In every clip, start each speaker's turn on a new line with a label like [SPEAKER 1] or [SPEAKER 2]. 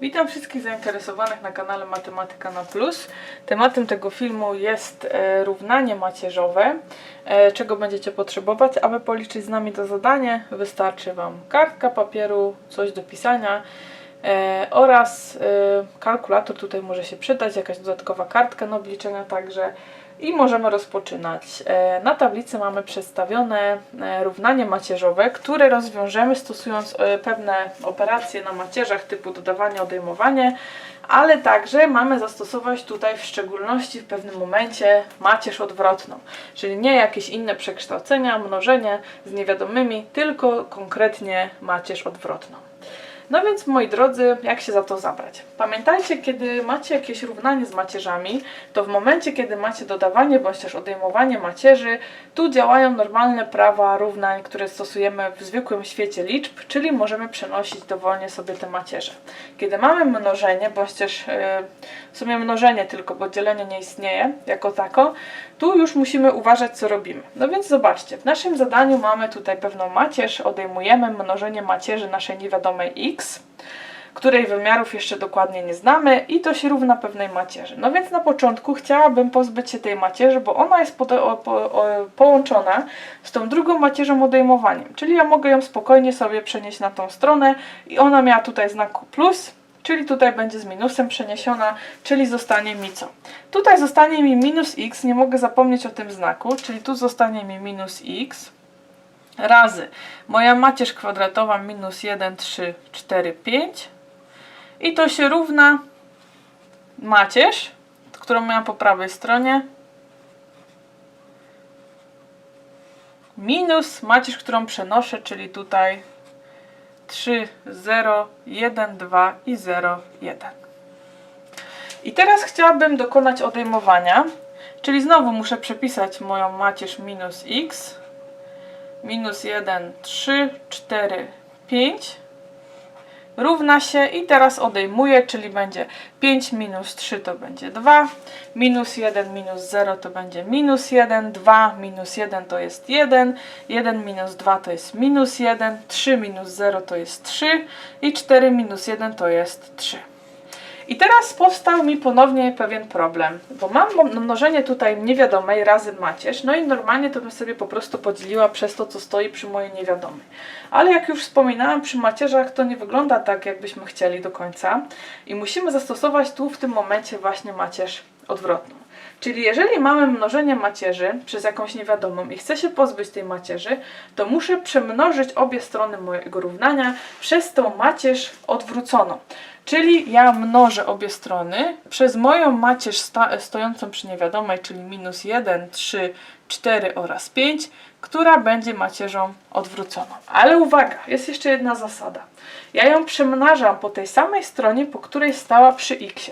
[SPEAKER 1] Witam wszystkich zainteresowanych na kanale Matematyka na Plus. Tematem tego filmu jest e, równanie macierzowe. E, czego będziecie potrzebować? Aby policzyć z nami to zadanie, wystarczy Wam kartka papieru, coś do pisania e, oraz kalkulator. Tutaj może się przydać, jakaś dodatkowa kartka na obliczenia także. I możemy rozpoczynać. E, Na tablicy mamy przedstawione e, równanie macierzowe, które rozwiążemy stosując e, pewne operacje na macierzach typu dodawanie, odejmowanie, ale także mamy zastosować tutaj w szczególności w pewnym momencie macierz odwrotną, czyli nie jakieś inne przekształcenia, mnożenie z niewiadomymi, tylko konkretnie macierz odwrotną. No więc moi drodzy, jak się za to zabrać? Pamiętajcie, kiedy macie jakieś równanie z macierzami, to w momencie, kiedy macie dodawanie bądź też odejmowanie macierzy, tu działają normalne prawa równań, które stosujemy w zwykłym świecie liczb, czyli możemy przenosić dowolnie sobie te macierze. Kiedy mamy mnożenie, bądź też e, w sumie mnożenie tylko, bo dzielenie nie istnieje jako tako, tu już musimy uważać, co robimy. No więc zobaczcie, w naszym zadaniu mamy tutaj pewną macierz, odejmujemy mnożenie macierzy naszej niewiadomej x, której wymiarów jeszcze dokładnie nie znamy i to się równa pewnej macierzy. No więc na początku chciałabym pozbyć się tej macierzy, bo ona jest po, o, połączona z tą drugą macierzą odejmowaniem, czyli ja mogę ją spokojnie sobie przenieść na tą stronę i ona miała tutaj znaku plus, czyli tutaj będzie z minusem przeniesiona, czyli zostanie mi co? Tutaj zostanie mi minus x, nie mogę zapomnieć o tym znaku, czyli tu zostanie mi minus x razy. Moja macierz kwadratowa minus 1, 3, 4, 5 i to się równa macierz, którą miałam po prawej stronie minus macierz, którą przenoszę, czyli tutaj 3, 0, 1, 2 i 0, 1. I teraz chciałabym dokonać odejmowania, czyli znowu muszę przepisać moją macierz minus x, minus 1, 3, 4, 5 równa się i teraz odejmuję, czyli będzie 5 minus 3 to będzie 2, minus 1 minus 0 to będzie minus 1, 2 minus 1 to jest 1, 1 minus 2 to jest minus 1, 3 minus 0 to jest 3 i 4 minus 1 to jest 3. I teraz powstał mi ponownie pewien problem, bo mam mnożenie tutaj niewiadomej razy macierz, no i normalnie to bym sobie po prostu podzieliła przez to, co stoi przy mojej niewiadomej. Ale jak już wspominałam, przy macierzach to nie wygląda tak, jakbyśmy chcieli do końca i musimy zastosować tu w tym momencie właśnie macierz odwrotną. Czyli jeżeli mamy mnożenie macierzy przez jakąś niewiadomą i chcę się pozbyć tej macierzy, to muszę przemnożyć obie strony mojego równania przez tą macierz odwróconą. Czyli ja mnożę obie strony przez moją macierz stojącą przy niewiadomej, czyli minus 1, 3, 4 oraz 5, która będzie macierzą odwróconą. Ale uwaga, jest jeszcze jedna zasada. Ja ją przemnażam po tej samej stronie, po której stała przy x.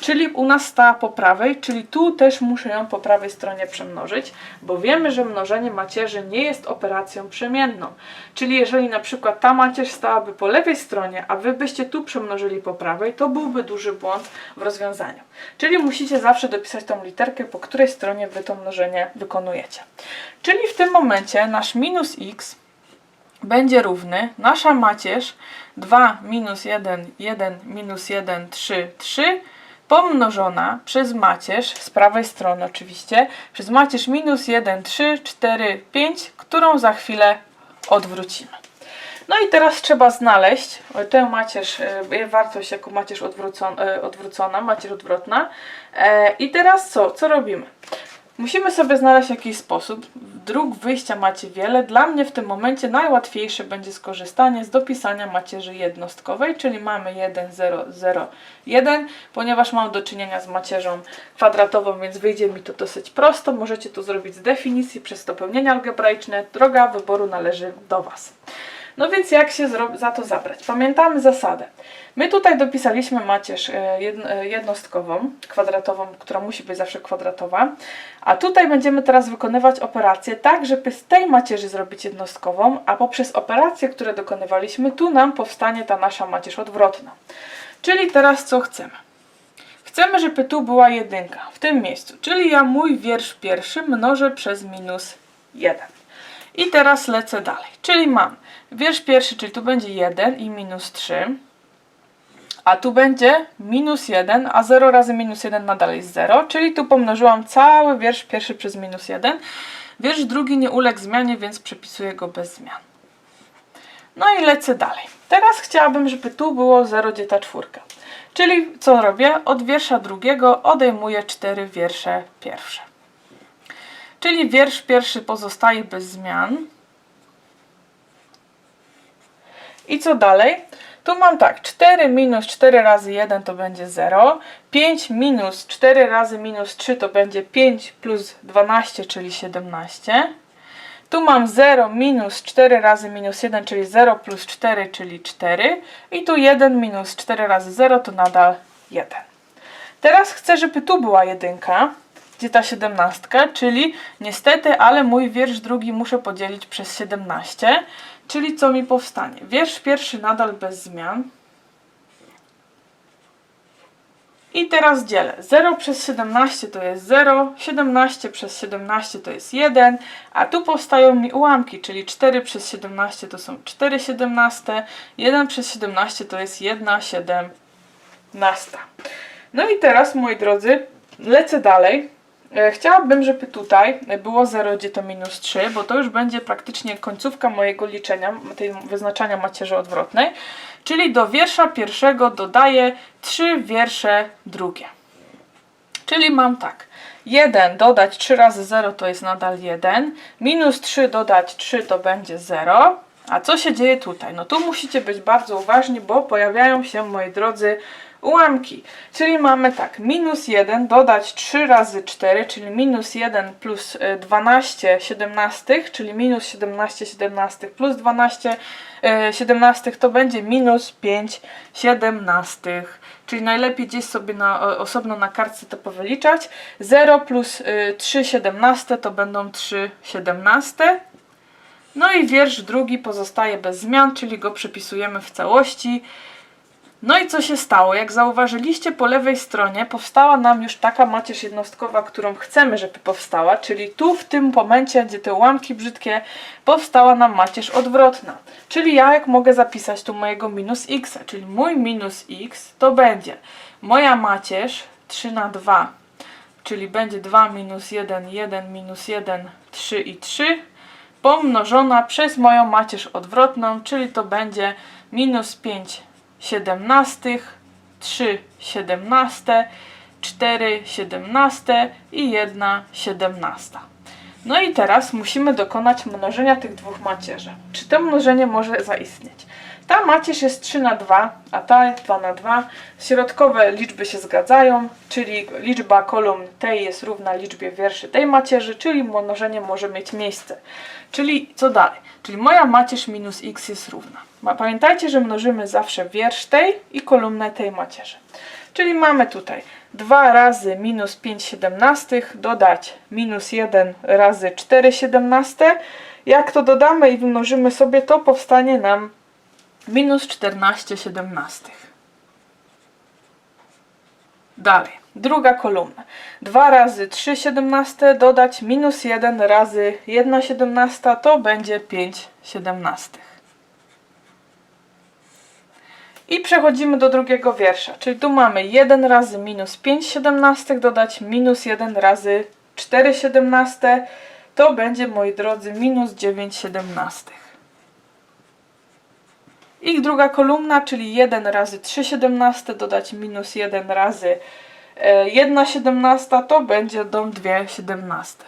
[SPEAKER 1] Czyli u nas stała po prawej, czyli tu też muszę ją po prawej stronie przemnożyć, bo wiemy, że mnożenie macierzy nie jest operacją przemienną. Czyli jeżeli na przykład ta macierz stałaby po lewej stronie, a wy byście tu przemnożyli po prawej, to byłby duży błąd w rozwiązaniu. Czyli musicie zawsze dopisać tą literkę, po której stronie wy to mnożenie wykonujecie. Czyli w tym momencie nasz minus x będzie równy nasza macierz 2 minus 1, 1 minus 1, 3, 3 pomnożona przez macierz, z prawej strony oczywiście, przez macierz minus 1, 3, 4, 5, którą za chwilę odwrócimy. No i teraz trzeba znaleźć tę macierz, e, jej wartość jako macierz odwrócona, macierz odwrotna. E, I teraz co? Co robimy? Musimy sobie znaleźć jakiś sposób. Dróg wyjścia macie wiele. Dla mnie w tym momencie najłatwiejsze będzie skorzystanie z dopisania macierzy jednostkowej, czyli mamy 1, 0, 0, 1, ponieważ mam do czynienia z macierzą kwadratową, więc wyjdzie mi to dosyć prosto. Możecie to zrobić z definicji przez dopełnienia algebraiczne. Droga wyboru należy do Was. No więc jak się za to zabrać? Pamiętamy zasadę. My tutaj dopisaliśmy macierz e, e, jednostkową, kwadratową, która musi być zawsze kwadratowa, a tutaj będziemy teraz wykonywać operację tak, żeby z tej macierzy zrobić jednostkową, a poprzez operacje, które dokonywaliśmy, tu nam powstanie ta nasza macierz odwrotna. Czyli teraz co chcemy? Chcemy, żeby tu była jedynka, w tym miejscu, czyli ja mój wiersz pierwszy mnożę przez minus 1. I teraz lecę dalej, czyli mam wiersz pierwszy, czyli tu będzie 1 i minus 3, a tu będzie minus 1, a 0 razy minus 1 nadal jest 0, czyli tu pomnożyłam cały wiersz pierwszy przez minus 1. Wiersz drugi nie uległ zmianie, więc przepisuję go bez zmian. No i lecę dalej. Teraz chciałabym, żeby tu było 0 dzieta czwórka. Czyli co robię? Od wiersza drugiego odejmuję 4 wiersze pierwsze. Czyli wiersz pierwszy pozostaje bez zmian. I co dalej? Tu mam tak, 4 minus 4 razy 1 to będzie 0, 5 minus 4 razy minus 3 to będzie 5 plus 12, czyli 17. Tu mam 0 minus 4 razy minus 1, czyli 0 plus 4, czyli 4. I tu 1 minus 4 razy 0 to nadal 1. Teraz chcę, żeby tu była jedynka, gdzie ta 17, czyli niestety, ale mój wiersz drugi muszę podzielić przez 17. Czyli co mi powstanie? Wiersz pierwszy nadal bez zmian. I teraz dzielę. 0 przez 17 to jest 0, 17 przez 17 to jest 1, a tu powstają mi ułamki, czyli 4 przez 17 to są 4 17, 1 przez 17 to jest 1 17. No i teraz, moi drodzy, lecę dalej. E, Chciałabym, żeby tutaj było 0, gdzie to minus 3, bo to już będzie praktycznie końcówka mojego liczenia, tej wyznaczania macierzy odwrotnej. Czyli do wiersza pierwszego dodaję 3 wiersze drugie. Czyli mam tak. 1 dodać 3 razy 0 to jest nadal 1. Minus 3 dodać 3 to będzie 0. A co się dzieje tutaj? No tu musicie być bardzo uważni, bo pojawiają się, moi drodzy, ułamki. Czyli mamy tak, minus 1 dodać 3 razy 4, czyli minus 1 plus y, 12 siedemnastych, czyli minus 17 siedemnastych plus 12 y, siedemnastych to będzie minus 5 siedemnastych. Czyli najlepiej gdzieś sobie na, osobno na kartce to powyliczać. 0 plus y, 3 siedemnaste to będą 3 siedemnaste. No i wiersz drugi pozostaje bez zmian, czyli go przepisujemy w całości. No i co się stało? Jak zauważyliście po lewej stronie powstała nam już taka macierz jednostkowa, którą chcemy, żeby powstała, czyli tu w tym momencie, gdzie te ułamki brzydkie, powstała nam macierz odwrotna. Czyli ja jak mogę zapisać tu mojego minus x, czyli mój minus x to będzie moja macierz 3 na 2, czyli będzie 2 minus 1, 1 minus 1, 3 i 3 pomnożona przez moją macierz odwrotną, czyli to będzie minus 5 siedemnastych, 3 siedemnaste, 4 siedemnaste i 1 siedemnasta. No i teraz musimy dokonać mnożenia tych dwóch macierzy. Czy to mnożenie może zaistnieć? Ta macierz jest 3 na 2, a ta 2 na 2. Środkowe liczby się zgadzają, czyli liczba kolumn tej jest równa liczbie wierszy tej macierzy, czyli mnożenie może mieć miejsce. Czyli co dalej? Czyli moja macierz minus x jest równa. Pamiętajcie, że mnożymy zawsze wiersz tej i kolumnę tej macierzy. Czyli mamy tutaj 2 razy minus 5 siedemnastych dodać minus 1 razy 4 siedemnaste. Jak to dodamy i wymnożymy sobie, to powstanie nam minus 14 siedemnastych. Dalej, druga kolumna. 2 razy 3 siedemnaste dodać minus 1 razy 1 siedemnasta to będzie 5 siedemnastych. I przechodzimy do drugiego wiersza, czyli tu mamy 1 razy minus 5 siedemnastych dodać minus 1 razy 4 siedemnaste to będzie, moi drodzy, minus 9 siedemnastych. I druga kolumna, czyli 1 razy 3 siedemnaste dodać minus 1 razy e, 1 siedemnasta to będzie dom 2 siedemnaste.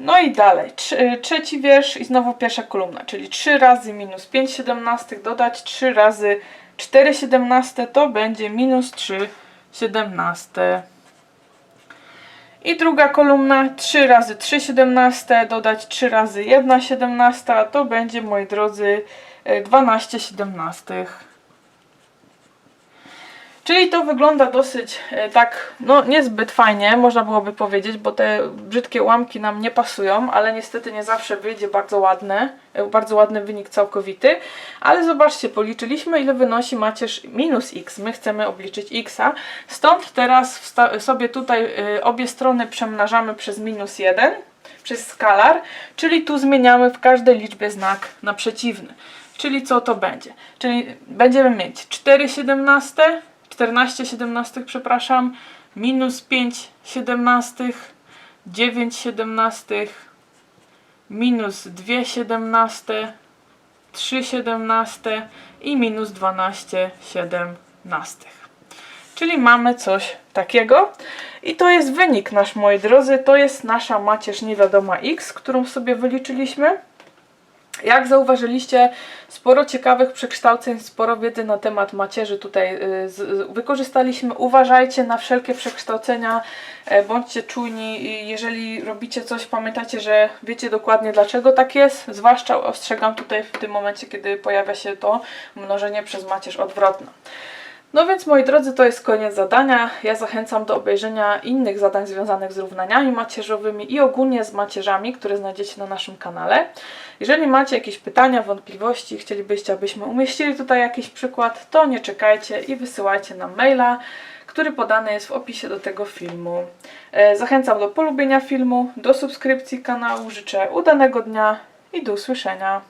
[SPEAKER 1] No i dalej, Trze- trzeci wiersz i znowu pierwsza kolumna, czyli 3 razy minus 5 siedemnastych dodać 3 razy 4 siedemnaste to będzie minus 3 siedemnaste. I druga kolumna 3 razy 3 siedemnaste dodać 3 razy 1 siedemnasta to będzie, moi drodzy, e, 12 siedemnastych. Czyli to wygląda dosyć e, tak, no niezbyt fajnie, można byłoby powiedzieć, bo te brzydkie ułamki nam nie pasują, ale niestety nie zawsze wyjdzie bardzo ładne, e, bardzo ładny wynik całkowity. Ale zobaczcie, policzyliśmy ile wynosi macierz minus x, my chcemy obliczyć x, stąd teraz sobie tutaj e, obie strony przemnażamy przez minus 1, przez skalar, czyli tu zmieniamy w każdej liczbie znak na przeciwny. Czyli co to będzie? Czyli będziemy mieć 4 siedemnaste, 14 siedemnastych, przepraszam, minus 5 siedemnastych, 9 siedemnastych, minus 2 siedemnaste, 3 siedemnaste i minus 12 siedemnastych. Czyli mamy coś takiego. I to jest wynik nasz, moi drodzy. To jest nasza macierz niewiadoma x, którą sobie wyliczyliśmy. Jak zauważyliście, sporo ciekawych przekształceń, sporo wiedzy na temat macierzy tutaj y, wykorzystaliśmy. Uważajcie na wszelkie przekształcenia, e, bądźcie czujni. Jeżeli robicie coś, pamiętajcie, że wiecie dokładnie dlaczego tak jest. Zwłaszcza ostrzegam tutaj w tym momencie, kiedy pojawia się to mnożenie przez macierz odwrotną. No więc moi drodzy, to jest koniec zadania. Ja zachęcam do obejrzenia innych zadań związanych z równaniami macierzowymi i ogólnie z macierzami, które znajdziecie na naszym kanale. Jeżeli macie jakieś pytania, wątpliwości, chcielibyście, abyśmy umieścili tutaj jakiś przykład, to nie czekajcie i wysyłajcie nam maila, który podany jest w opisie do tego filmu. E, Zachęcam do polubienia filmu, do subskrypcji kanału. Życzę udanego dnia i do usłyszenia.